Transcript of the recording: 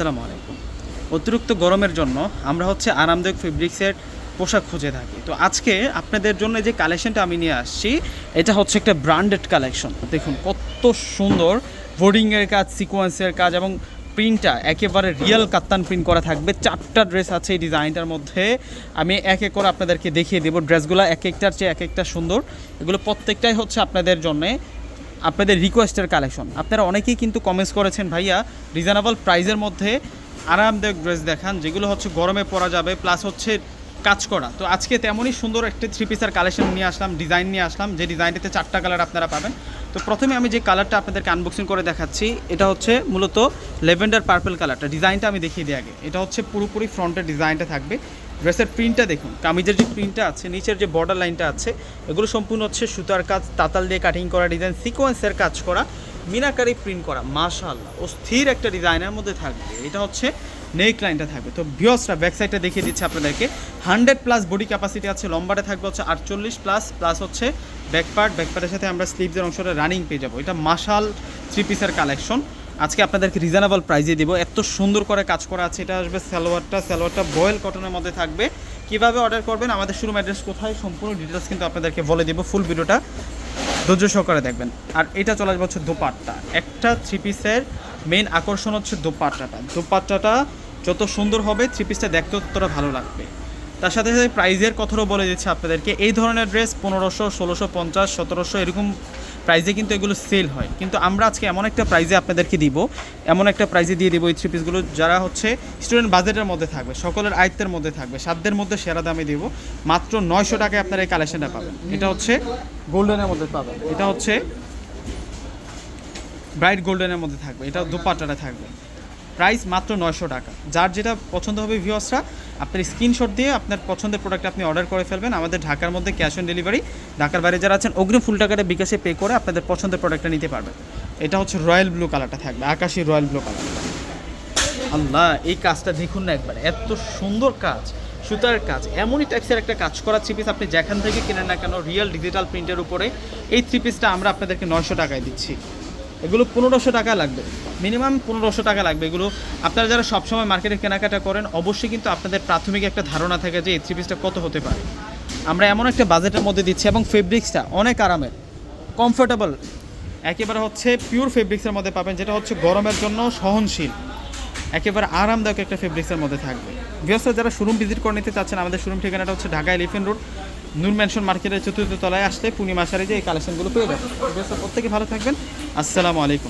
আসসালামু আলাইকুম। অতিরিক্ত গরমের জন্য আমরা হচ্ছে আরামদায়ক ফেব্রিক্সের পোশাক খুঁজে থাকি। তো আজকে আপনাদের জন্য যে কালেকশনটা আমি নিয়ে আসছি, এটা হচ্ছে একটা ব্র্যান্ডেড কালেকশন। দেখুন কত সুন্দর বোর্ডিংয়ের কাজ, সিকোয়েন্সের কাজ এবং প্রিন্টটা একেবারে রিয়েল কাত্তান প্রিন্ট করা থাকবে। চারটা ড্রেস আছে এই ডিজাইনটার মধ্যে। আমি এক এক করে আপনাদেরকে দেখিয়ে দেবো। ড্রেসগুলো এক একটার চেয়ে এক একটা সুন্দর। এগুলো প্রত্যেকটাই হচ্ছে আপনাদের জন্যে আপনাদের রিকোয়েস্টের কালেকশন আপনারা অনেকেই কিন্তু কমেন্টস করেছেন, ভাইয়া রিজনেবল প্রাইজের মধ্যে আরামদায়ক ড্রেস দেখান, যেগুলো হচ্ছে গরমে পরা যাবে প্লাস হচ্ছে কাজ করা। তো আজকে তেমনই সুন্দর একটি থ্রি পিসের কালেকশন নিয়ে আসলাম ডিজাইন নিয়ে আসলাম, যে ডিজাইনটিতে চারটা কালার আপনারা পাবেন। তো প্রথমে আমি যে কালারটা আপনাদেরকে আনবক্সিং করে দেখাচ্ছি, এটা হচ্ছে মূলত লেভেন্ডার পার্পল কালারটা ডিজাইনটা আমি দেখিয়ে দিই আগে। এটা হচ্ছে পুরোপুরি ফ্রন্টের ডিজাইনটা থাকবে। ড্রেসের প্রিন্টটা দেখুন, কামিজের যে প্রিন্টটা আছে, নিচের যে বর্ডার লাইনটা আছে, এগুলো সম্পূর্ণ হচ্ছে সুতার কাজ, তাতাল দিয়ে কাটিং করা ডিজাইন সিকোয়েন্সের কাজ করা, মিনাকারি প্রিন্ট করা, মাশাআল্লাহ ও স্থির একটা ডিজাইনের মধ্যে থাকবে। এটা হচ্ছে নেক লাইনটা থাকবে। তো ভিওসটা ব্যাক সাইডটা দেখিয়ে দিচ্ছে আপনাদেরকে। হান্ড্রেড প্লাস বডি ক্যাপাসিটি আছে, লম্বাটা থাকবে হচ্ছে আটচল্লিশ প্লাস প্লাস হচ্ছে ব্যাক পার্ট ব্যাক সাথে আমরা স্লিভসের অংশটা রানিং পেয়ে যাব। এটা মাশাল থ্রি পিসের কালেকশন আজকে আপনাদেরকে রিজনেবল প্রাইজে দিব। এত সুন্দর করে কাজ করা আছে। এটা আসবে সালোয়ারটা। সালোয়ারটা বয়েল কটনের মধ্যে থাকবে। কীভাবে অর্ডার করবেন, আমাদের শুরু অ্যাড্রেস কোথায়, সম্পূর্ণ ডিটেলস কিন্তু আপনাদেরকে বলে দেবো। ফুল ভিডিওটা ধৈর্য সহকারে দেখবেন। আর এটা চলে আসবে হচ্ছে দোপাট্টা। একটা থ্রি পিসের মেইন আকর্ষণ হচ্ছে দোপাট্টাটা। দোপাট্টাটা যত সুন্দর হবে থ্রি পিসটা দেখতে ততটা ভালো লাগবে। তার সাথে সাথে প্রাইজের কথাও বলে দিচ্ছে আপনাদেরকে। এই ধরনের ড্রেস পনেরোশো, ষোলোশো, পঞ্চাশ, সতেরোশো, এরকম প্রাইজে কিন্তু এগুলো সেল হয়। কিন্তু আমরা আজকে এমন একটা প্রাইজে আপনাদেরকে দিব, এমন একটা প্রাইজে দিয়ে দিব এই থ্রি পিসগুলো যারা হচ্ছে স্টুডেন্ট বাজেটের মধ্যে থাকবে, সকলের আয়ত্তের মধ্যে থাকবে, সাধ্যের মধ্যে সেরা দামে দিব, মাত্র নয়শো টাকায় আপনারা এই কালেকশনটা পাবেন। এটা হচ্ছে গোল্ডেনের মধ্যে পাবেন। এটা হচ্ছে ব্রাইট গোল্ডেনের মধ্যে থাকবে, এটা দুপাটাটা থাকবে। প্রাইস মাত্র নয়শো টাকা। যার যেটা পছন্দ হবে ভিউয়ার্সরা, আপনার স্ক্রিনশট দিয়ে আপনার পছন্দের প্রোডাক্ট আপনি অর্ডার করে ফেলবেন। আমাদের ঢাকার মধ্যে ক্যাশ অন ডেলিভারি ঢাকার বাইরে যারা আছেন, অগ্রিম ফুল টাকাটা বিকাশে পে করে আপনাদের পছন্দের প্রোডাক্টটা নিতে পারবেন। এটা হচ্ছে রয়্যাল ব্লু কালারটা থাকবে, আকাশি রয়্যাল ব্লু কালার আল্লাহ, এই কাজটা দেখুন না একবার। এত সুন্দর কাজ, সুতার কাজ, এমনই টাইপসের একটা কাজ করা থ্রি পিস আপনি যেখান থেকে কেনেন না কেন রিয়েল ডিজিটাল প্রিন্টের উপরে এই থ্রি পিসটা আমরা আপনাদেরকে নয়শো টাকায় দিচ্ছি। এগুলো পনেরোশো টাকা লাগবে। মিনিমাম পনেরোশো টাকা লাগবে। এগুলো আপনারা যারা সবসময় মার্কেটে কেনাকাটা করেন, অবশ্যই কিন্তু আপনাদের প্রাথমিক একটা ধারণা থাকে যে এই থ্রি পিসটা কত হতে পারে। আমরা এমন একটা বাজেটের মধ্যে দিচ্ছি এবং ফেব্রিক্সটা অনেক আরামের কমফোর্টেবল একেবারে হচ্ছে পিওর ফেব্রিক্সের মধ্যে পাবেন, যেটা হচ্ছে গরমের জন্য সহনশীল। একেবারে আরামদায়ক একটা ফেব্রিক্সের মধ্যে থাকবে। বিশেষ যারা শোরুম ভিজিট করে নিতে চাচ্ছেন, আমাদের শোরুম ঠিকানাটা হচ্ছে Dhaka elephant road Noor mansion মার্কেটের চতুর্থ তলায় আসতে পূর্ণিমা সারে যে এই কালেকশনগুলো পেয়ে যাবেন। প্রত্যেকে ভালো থাকবেন। আসসালামু আলাইকুম।